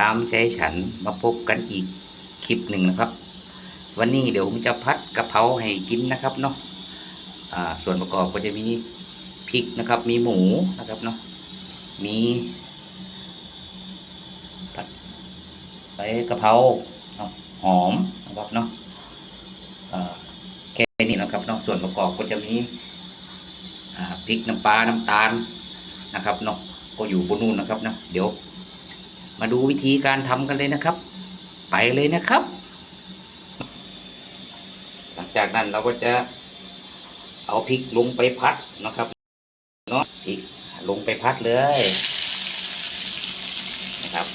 ตามใจฉันมาพบกันอีกคลิปหนึ่งนะครับ วันนี้เดี๋ยวผมจะพัดกะเพราให้กินนะครับเนาะส่วนประกอบก็จะมีพริกนะครับ มีหมูนะครับเนาะมีผัดใบกะเพราเนาะหอมนะครับเนาะแค่นี้นะครับเนาะส่วนประกอบก็จะมีพริกน้ำปลาน้ำตาลนะครับเนาะก็อยู่บนนู่นนะครับเนาะเดี๋ยว มาดูวิธีการทำกันเลยนะครับ ไปเลยนะครับ หลังจากนั้นเราก็จะเอาพริกลงไปพัดนะครับเนาะพริกลงไปพัดเลยนะครับ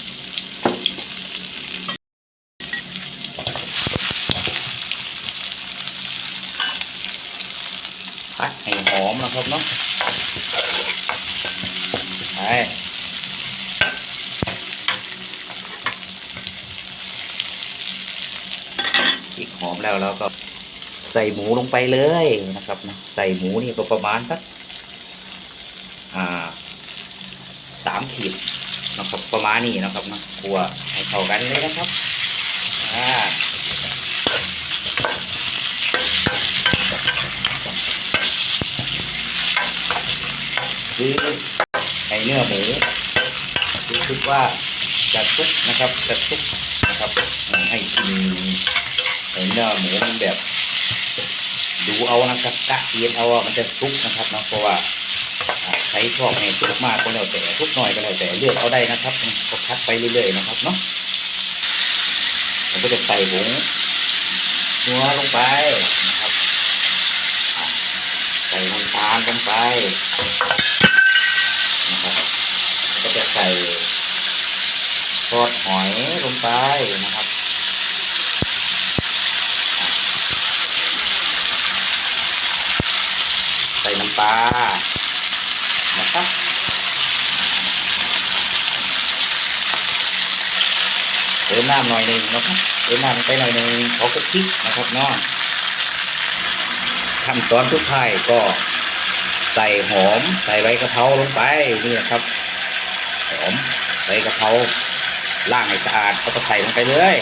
พัดให้หอมนะครับเนาะไป พริก หอมแล้วเราก็ใส่หมูลงไปเลยนะครับนะใส่หมูนี่ก็ประมาณสักอ่าสามขีดนะครับประมาณนี้นะครับนะคั่วให้เข้ากันเลยนะครับอ่าคือไอเนื้อหมูรู้สึกว่าจะสุกนะครับจะสุกนะครับให้กิน ห็นเนื้อหมูมันแบบ ดูเอานะครับกะเทียนเอาอะมันจะสุกนะครับเนาะเพราะว่าอ่าใครชอบในสุกมากก็แล้วแต่ทุกหน่อยก็แล้วแต่เลือกเอาได้นะครับก็พัดไปเรื่อยๆนะครับเนาะผมก็จะใส่ผงนัวลงไปนะครับใส่น้ำตาลลงไปนะครับก็จะใส่ซอสหอยลงไปนะครับ ใส่น้ำ ปลานะครับเติมน้ำหน่อยหนึ่งนะครับเติมน้ำไปหน่อยหนึ่งเขาก็พริกนะครับเนาะขั้นตอนทุกท้ายก็ใส่หอมใส่ใบกะเพราลงไปนี่นะครับหอมใบกะเพราล่างให้สะอาดก็ใส่ลงไปเลย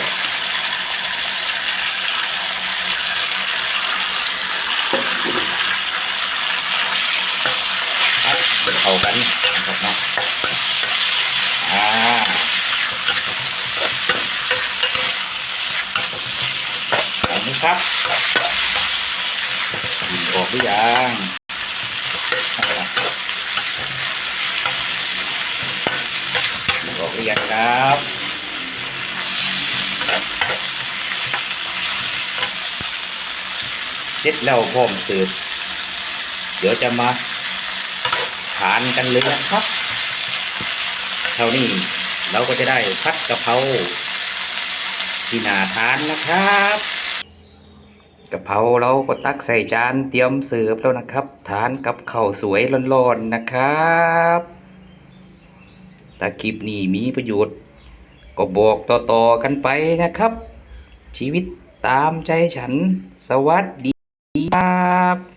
ครับ เดี๋ยวเข้ากันนะครับเนาะอ่าแบบนี้ครับออกหรือยังยิงออกหรือยังครับเสร็จแล้วพร้อมเสิร์ฟเดี๋ยวจะมา ทานกันเลยนะครับเท่านี้เราก็จะได้พัดกะเพราที่น่าทานนะครับกะเพราเราก็ตักใส่จานเตรียมเสิร์ฟแล้วนะครับ ทานกับข้าวสวยร้อนๆนะครับถ้าคลิปนี้มีประโยชน์ ก็บอกต่อๆกันไปนะครับ ชีวิตตามใจฉัน สวัสดีครับ